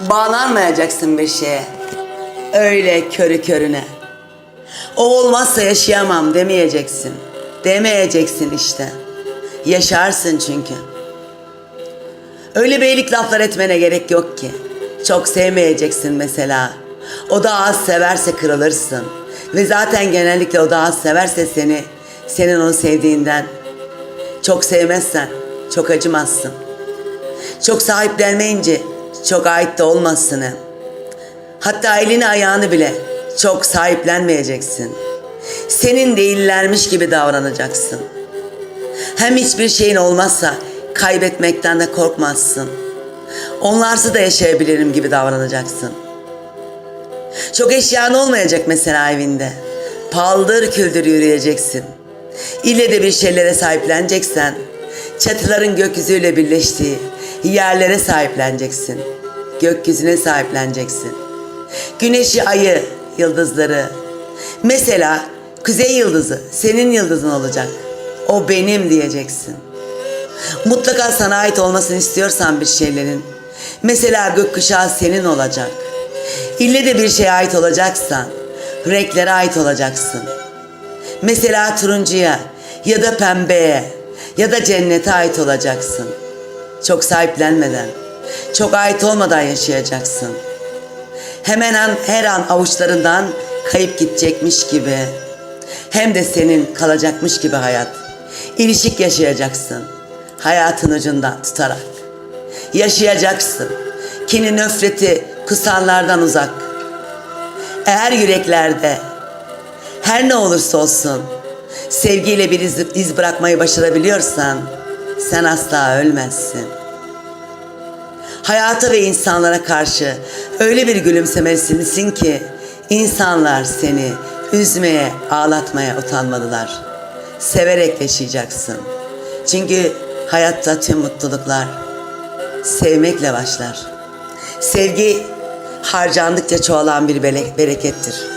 Bağlanmayacaksın bir şeye. Öyle körü körüne. O olmazsa yaşayamam demeyeceksin. Demeyeceksin işte. Yaşarsın çünkü. Öyle beylik laflar etmene gerek yok ki. Çok sevmeyeceksin mesela. O da az severse kırılırsın. Ve zaten genellikle o da az severse seni, senin onu sevdiğinden. Çok sevmezsen çok acımazsın. Çok sahiplenmeyince çok ait de olmazsın hem. Hatta elini ayağını bile çok sahiplenmeyeceksin. Senin değillermiş gibi davranacaksın. Hem hiçbir şeyin olmazsa kaybetmekten de korkmazsın. Onlarsız da yaşayabilirim gibi davranacaksın. Çok eşyan olmayacak mesela evinde. Paldır küldür yürüyeceksin. İlle de bir şeylere sahipleneceksen, çatıların gökyüzüyle birleştiği yerlere sahipleneceksin. Gökyüzüne sahipleneceksin. Güneşi, ayı, yıldızları. Mesela kuzey yıldızı senin yıldızın olacak. O benim diyeceksin. Mutlaka sana ait olmasını istiyorsan bir şeylerin. Mesela gökkuşağı senin olacak. İlle de bir şeye ait olacaksan, renklere ait olacaksın. Mesela turuncuya ya da pembeye ya da cennete ait olacaksın. Çok sahiplenmeden, çok ait olmadan yaşayacaksın. Hemen an, her an avuçlarından kayıp gidecekmiş gibi. Hem de senin kalacakmış gibi hayat. İlişik yaşayacaksın. Hayatın ucundan tutarak. Yaşayacaksın. Kini nöfreti kusanlardan uzak. Eğer yüreklerde her ne olursa olsun sevgiyle bir iz, iz bırakmayı başarabiliyorsan sen asla ölmezsin. Hayata ve insanlara karşı öyle bir gülümsemelisin ki insanlar seni üzmeye, ağlatmaya utanmadılar. Severek yaşayacaksın. Çünkü hayatta tüm mutluluklar sevmekle başlar. Sevgi harcandıkça çoğalan bir bele- berekettir.